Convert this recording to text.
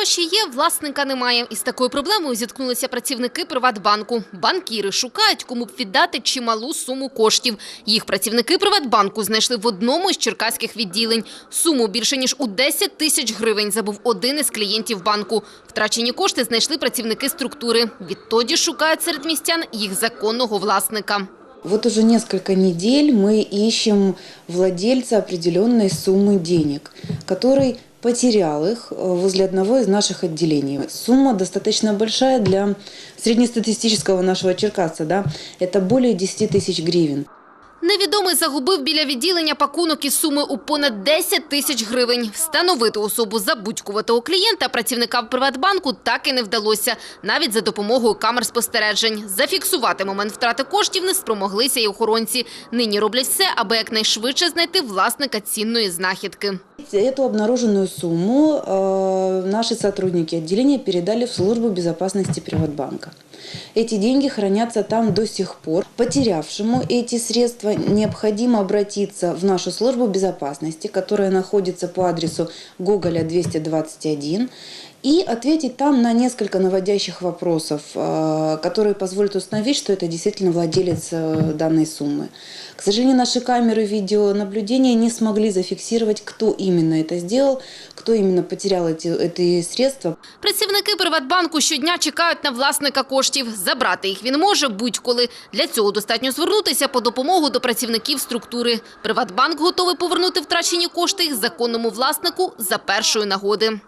Гроші є, власника немає. Із такою проблемою зіткнулися працівники Приватбанку. Банкіри шукають, кому б віддати чималу суму коштів. Їх працівники Приватбанку знайшли в одному із черкаських відділень. Суму більше ніж у 10 тисяч гривень забув один із клієнтів банку. Втрачені кошти знайшли працівники структури. Відтоді шукають серед містян їх законного власника. Вот уже несколько недель мы ищем владельца определенной суммы денег, который потерял их э, возле одного из наших отделений. Сумма достаточно большая для среднестатистического нашего черкасца. Да? Это более 10 тысяч гривен. Невідомий загубив біля відділення пакунок із суми у понад 10 тисяч гривень. Встановити особу забудькуватого клієнта працівникам Приватбанку так і не вдалося, навіть за допомогою камер спостережень. Зафіксувати момент втрати коштів не спромоглися і охоронці. Нині роблять все, аби якнайшвидше знайти власника цінної знахідки. Эту обнаруженную сумму э, наши сотрудники отделения передали в службу безопасности Приватбанка. Эти деньги хранятся там до сих пор. Потерявшему эти средства необходимо обратиться в нашу службу безопасности, которая находится по адресу Гоголя 221, и ответить там на несколько наводящих вопросов, э, которые позволят установить, что это действительно владелец э, данной суммы. К сожалению, наши камеры видеонаблюдения не смогли зафиксировать, кто именно это сделал, кто именно потерял эти, эти средства. Працівники Приватбанку щодня чекають на власника коштів. Забрати їх він може будь-коли. Для цього достатньо звернутися по допомогу до працівників структури. Приватбанк готовий повернути втрачені кошти законному власнику за першої нагоди.